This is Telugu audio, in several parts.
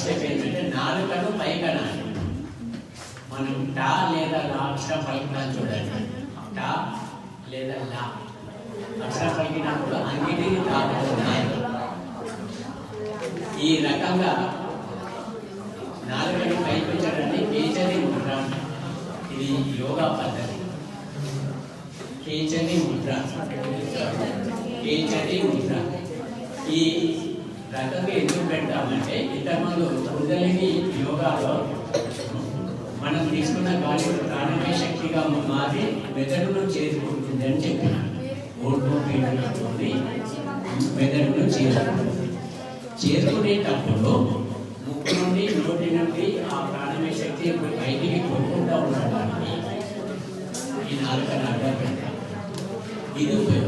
స్టెప్ ఏంటంటే నాలుకను పైకనాలి. మనం టా లేదా లా అక్షర పలికినా చూడాలి టా లేదా లా. అక్షర పలికినప్పుడు అన్నిటిని దాటుతున్నాయి ఈ రకంగా నాలుకను పైకించడాన్ని కేచని ముద్ర. ఇది యోగా పద్ధతి. కేచని ముద్ర. కేచని ముద్ర. ఈ రకంగా ఎందుకు పెడతామంటే ఇంతకుముందు కుదలిని యోగాలో మనం తీసుకున్న గాలి ప్రాణమే శక్తిగా మారి మెదడును చేసుకుంటుంది అని చెప్పిన ఓటు పీడనతోని మెదడును చేరుకుంటుంది. చేరుకునేటప్పుడు ముక్కు నుండి నోటి నుండి ఆ ప్రాణమే శక్తి బయటికి కొట్టుకుంటూ ఉండడానికి ఈ నాలుకను అడ్డం పెడతాం. ఇది ఉపయోగం.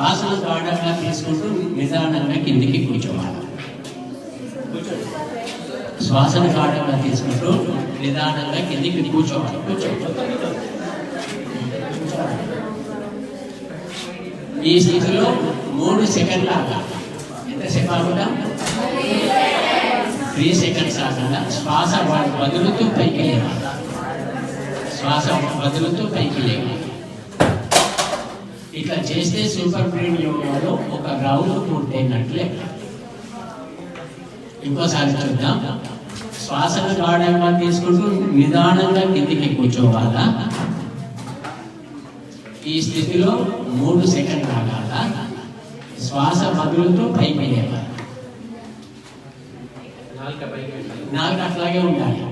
భాషను గాఢంగా తీసుకుంటూ నిదానంగా కిందికి కూర్చోవాలి శ్వాసన శ్వాసను గాఢంగా తీసుకుంటూ నిదానంగా కిందికి కూర్చోవాలి. కూర్చోవాలి. ఈ స్థితిలో మూడు సెకండ్లు ఆగాలి ఎంతసేపు ఆగుదాం త్రీ సెకండ్స్ ఆగకుండా శ్వాస వదులుతూ పైకి లేవాలి. శ్వాస వదులుతూ పైకి లేవాలి. ఇట్లా చేస్తే సూపర్ యోగాలో ఒక రౌండ్ పూర్తయినట్లే. ఇంకోసారి చూద్దాం. శ్వాసను గాఢంగా తీసుకుంటూ నిదానంగా కిందికి కూర్చోవాలా? ఈ స్థితిలో మూడు సెకండ్లు ఆగాల? శ్వాస వదులుతూ పైకి లేవాలి నాలుగు అట్లాగే ఉండాలి.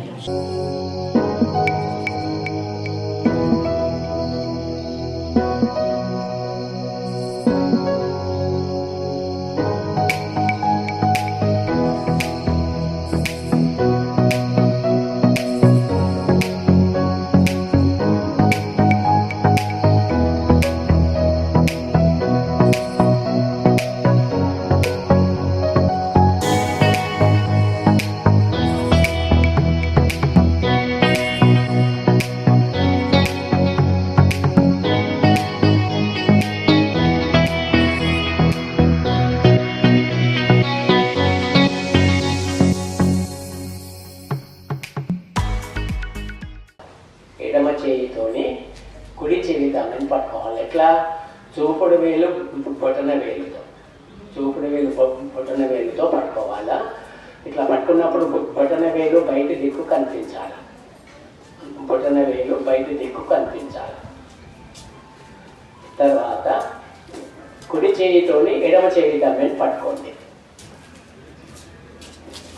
ఎడమ చేయితోని కుడి చెవి దండం పట్టుకోవాలి. ఎట్లా? చూపుడు వేలు బొటన వేలుతో. చూపుడు వేలు బొటన వేలుతో పట్టుకోవాలా? ఇట్లా పట్టుకున్నప్పుడు బొటన వేలు బయట దిక్కు కనిపించాలి? బొటన వేలు బయట దిక్కు కనిపించాలి? తర్వాత కుడి చేయితోని ఎడమ చేయి తమ్మని పట్టుకోండి.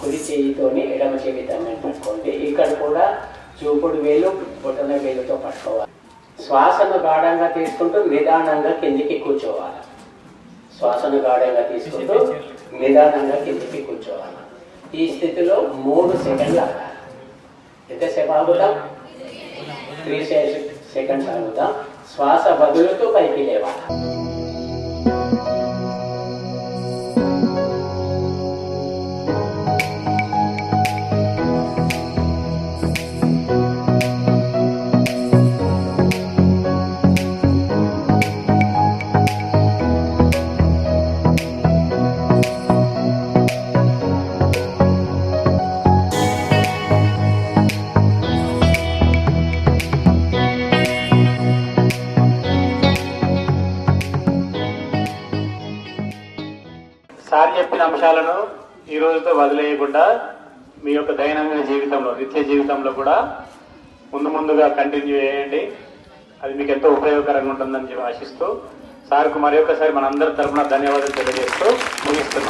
కుడి చేయితోని ఎడమ చెవి తమ్మని పట్టుకోండి. ఇక్కడ కూడా చూపుడు వేలు బొటన వేలుతో పట్టుకోవాలి. శ్వాసను గాఢంగా తీసుకుంటూ నిదానంగా కిందికి కూర్చోవాలి. శ్వాసను గాఢంగా తీసుకుంటూ నిదానంగా కిందికి కూర్చోవాలి. ఈ స్థితిలో మూడు సెకండ్లు ఆగాలి. ఎంతసేపు ఆగుతాం? Three seconds ఆగుతాం. శ్వాస బదులుతూ పైకి లేవాలి. సార్ చెప్పిన అంశాలను ఈ రోజుతో వదిలేయకుండా మీ యొక్క దైనందిన జీవితంలో నిత్య జీవితంలో కూడా ముందు ముందుగా కంటిన్యూ చేయండి. అది మీకు ఎంతో ఉపయోగకరంగా ఉంటుందని చెప్పి ఆశిస్తూ సార్కు మరి ఒకసారి మనందరి తరఫున ధన్యవాదాలు తెలియజేస్తూ ముగిస్తున్నాం.